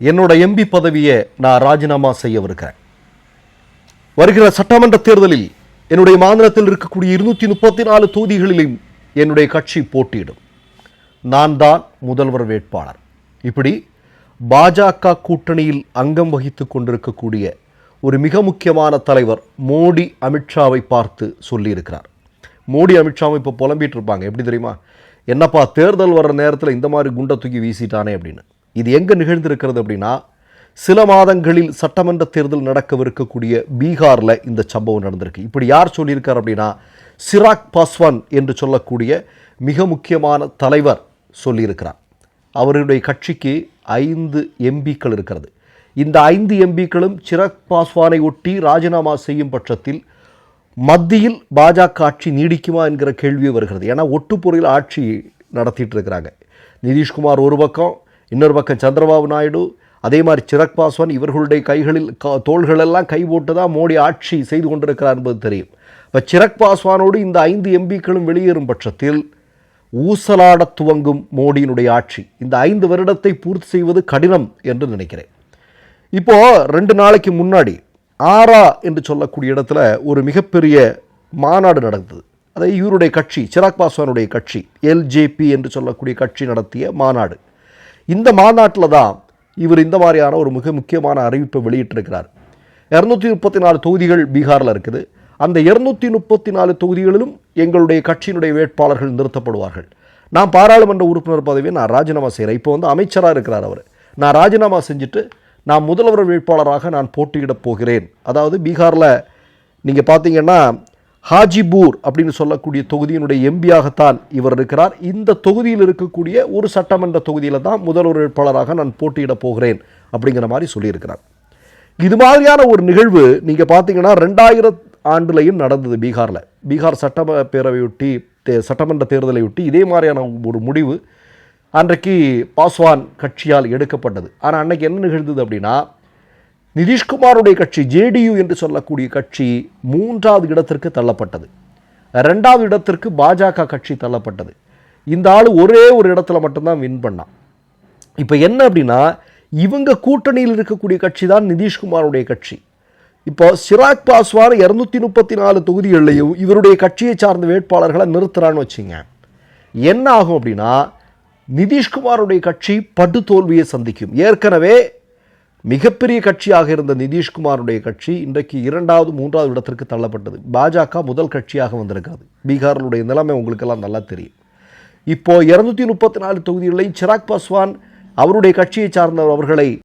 என்னோட எம்பி பதவியை நான் ராஜினாமா செய்யவிருக்கிறேன் வருகிற சட்டமன்ற தேர்தலில் என்னுடைய மாநிலத்தில் இருக்கக்கூடிய இருநூத்தி முப்பத்தி நாலு தொகுதிகளிலும் என்னுடைய கட்சி போட்டியிடும். நான் தான் முதல்வர் வேட்பாளர். இப்படி பாஜக கூட்டணியில் அங்கம் வகித்து கொண்டிருக்கக்கூடிய ஒரு மிக முக்கியமான தலைவர் மோடி அமித்ஷாவை பார்த்து சொல்லியிருக்கிறார். மோடி அமித்ஷாவும் இப்போ புலம்பிட்டு இருப்பாங்க. எப்படி தெரியுமா? என்னப்பா தேர்தல் வர்ற நேரத்தில் இந்த மாதிரி குண்டை தூக்கி வீசிட்டானே அப்படின்னு. இது எங்கே நிகழ்ந்திருக்கிறது அப்படின்னா சில மாதங்களில் சட்டமன்ற தேர்தல் நடக்கவிருக்கக்கூடிய பீகாரில் இந்த சம்பவம் நடந்திருக்கு. இப்படி யார் சொல்லியிருக்கார் அப்படின்னா சிராக் பாஸ்வான் என்று சொல்லக்கூடிய மிக முக்கியமான தலைவர் சொல்லியிருக்கிறார். அவருடைய கட்சிக்கு ஐந்து எம்பிக்கள் இருக்கிறது. இந்த ஐந்து எம்பிக்களும் சிராக் பாஸ்வானை ஒட்டி ராஜினாமா செய்யும் பட்சத்தில் மத்தியில் பாஜக ஆட்சி நீடிக்குமா என்கிற கேள்வியே வருகிறது. ஏன்னா ஒட்டுப்பொருளில் ஆட்சி நடத்திட்டு இருக்கிறாங்க. நிதிஷ்குமார் ஒரு பக்கம் இன்னொரு பக்கம் சந்திரபாபு நாயுடு அதே மாதிரி சிராக் பாஸ்வான் இவர்களுடைய கைகளில் க- தோள்களெல்லாம் கை போட்டு தான் மோடி ஆட்சி செய்து கொண்டிருக்கிறார் என்பது தெரியும். இப்போ சிராக் பாஸ்வானோடு இந்த ஐந்து எம்பிக்களும் வெளியேறும் பட்சத்தில் ஊசலாடத் துவங்கும் மோடியினுடைய ஆட்சி. இந்த ஐந்து வருடத்தை பூர்த்தி செய்வது கடினம் என்று நினைக்கிறேன். இப்போ ரெண்டு நாளைக்கு முன்னாடி ஆரா என்று சொல்லக்கூடிய இடத்துல ஒரு மிகப்பெரிய மாநாடு நடந்தது. அதை இவருடைய கட்சி சிராக் பாஸ்வானுடைய கட்சி எல்ஜேபி என்று சொல்லக்கூடிய கட்சி நடத்திய மாநாடு. இந்த மாநாட்டில் தான் இவர் இந்த மாதிரியான ஒரு மிக முக்கியமான அறிவிப்பை வெளியிட்டிருக்கிறார். இரநூத்தி முப்பத்தி நாலு தொகுதிகள் பீகாரில் இருக்குது. அந்த இருநூற்றி முப்பத்தி நாலு தொகுதிகளிலும் எங்களுடைய கட்சியினுடைய வேட்பாளர்கள் நிறுத்தப்படுவார்கள். நான் பாராளுமன்ற உறுப்பினர் பதவியை நான் ராஜினாமா செய்கிறேன். இப்போ வந்து அமைச்சராக இருக்கிறார் அவர். நான் ராஜினாமா செஞ்சுட்டு நான் முதல்வர் வேட்பாளராக நான் போட்டியிடப் போகிறேன். அதாவது பீகாரில் நீங்கள் பார்த்தீங்கன்னா ஹாஜிபூர் அப்படின்னு சொல்லக்கூடிய தொகுதியினுடைய எம்பியாகத்தான் இவர் இருக்கிறார். இந்த தொகுதியில் இருக்கக்கூடிய ஒரு சட்டமன்ற தொகுதியில் தான் முதல்வர் வேட்பாளராக நான் போட்டியிடப் போகிறேன் அப்படிங்கிற மாதிரி சொல்லியிருக்கிறார். இது மாதிரியான ஒரு நிகழ்வு நீங்கள் பார்த்தீங்கன்னா ரெண்டாயிரம் ஆண்டுலையும் நடந்தது பீகாரில். பீகார் சட்டப்பேரவையொட்டி தே சட்டமன்ற தேர்தலையொட்டி இதே மாதிரியான ஒரு முடிவு அன்றைக்கு பாஸ்வான் கட்சியால் எடுக்கப்பட்டது. ஆனால் அன்றைக்கி என்ன நிகழ்ந்தது அப்படின்னா நிதிஷ்குமாருடைய கட்சி ஜேடியு என்று சொல்லக்கூடிய கட்சி மூன்றாவது இடத்திற்கு தள்ளப்பட்டது. ரெண்டாவது இடத்திற்கு பாஜக கட்சி தள்ளப்பட்டது. இந்த ஆள் ஒரே ஒரு இடத்துல மட்டும்தான் வின் பண்ணான். இப்போ என்ன அப்படின்னா இவங்க கூட்டணியில் இருக்கக்கூடிய கட்சி தான் நிதிஷ்குமாருடைய கட்சி. இப்போ சிராக் பாஸ்வான் இரநூத்தி முப்பத்தி நாலு தொகுதிகளிலையும் இவருடைய கட்சியை சார்ந்த வேட்பாளர்களை நிறுத்துறான்னு வச்சுங்க. என்ன ஆகும் அப்படின்னா நிதிஷ்குமாருடைய கட்சி படு தோல்வியை சந்திக்கும். ஏற்கனவே மிகப்பெரிய கட்சியாக இருந்த நிதிஷ்குமாருடைய கட்சி இன்றைக்கு இரண்டாவது மூன்றாவது இடத்திற்கு தள்ளப்பட்டது. பாஜக முதல் கட்சியாக வந்திருக்காது. பீகாரினுடைய நிலைமை உங்களுக்கெல்லாம் நல்லா தெரியும். இப்போ இருநூத்தி முப்பத்தி நாலு தொகுதிகளில் சிராக் பாஸ்வான் அவருடைய கட்சியை சார்ந்தவர்களை